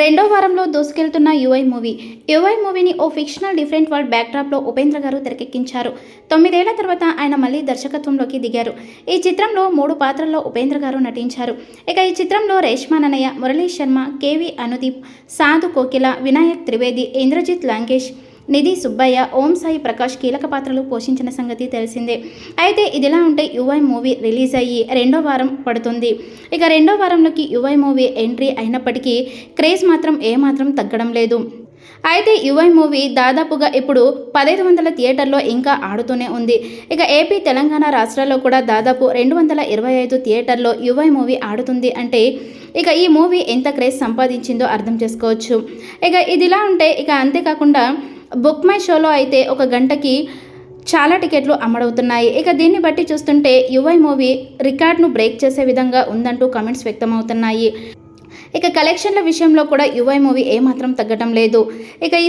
రెండో వారంలో దూసుకెళ్తున్న UI movie. UI మూవీని ఓ ఫిక్షనల్ డిఫరెంట్ వరల్డ్ బ్యాక్డ్రాప్లో ఉపేంద్ర గారు తెరకెక్కించారు. తొమ్మిదేళ్ళ తర్వాత ఆయన మళ్ళీ దర్శకత్వంలోకి దిగారు. ఈ చిత్రంలో మూడు పాత్రల్లో ఉపేంద్ర గారు నటించారు. ఇక ఈ చిత్రంలో రేష్మా నన్నయ్య మురళీ శర్మ కేవి అనుదీప్ సాధు కోకిల వినాయక్ త్రివేది ఇంద్రజిత్ లాంకేష్ నిధి సుబ్బయ్య ఓం సాయి ప్రకాష్ కీలక పాత్రలు పోషించిన సంగతి తెలిసిందే. అయితే ఇదిలా ఉంటే యువై మూవీ రిలీజ్ అయ్యి రెండో వారం పడుతుంది. ఇక రెండో వారంలోకి యువై మూవీ ఎంట్రీ అయినప్పటికీ క్రేజ్ మాత్రం ఏమాత్రం తగ్గడం లేదు. అయితే యువై మూవీ దాదాపుగా ఇప్పుడు పదహైదు వందల థియేటర్లో ఇంకా ఆడుతూనే ఉంది. ఇక ఏపీ తెలంగాణ రాష్ట్రాల్లో కూడా దాదాపు రెండు వందల ఇరవై ఐదు థియేటర్లో యువై మూవీ ఆడుతుంది అంటే ఇక ఈ మూవీ ఎంత క్రేజ్ సంపాదించిందో అర్థం చేసుకోవచ్చు. ఇక ఇదిలా ఉంటే ఇక అంతేకాకుండా బుక్ మై షోలో అయితే ఒక గంటకి చాలా టికెట్లు అమ్మడవుతున్నాయి. ఇక దీన్ని బట్టి చూస్తుంటే యువై మూవీ రికార్డ్ను బ్రేక్ చేసే విధంగా ఉందంటూ కామెంట్స్ వ్యక్తమవుతున్నాయి. ఇక కలెక్షన్ల విషయంలో కూడా యువై మూవీ ఏమాత్రం తగ్గటం లేదు. ఇక ఈ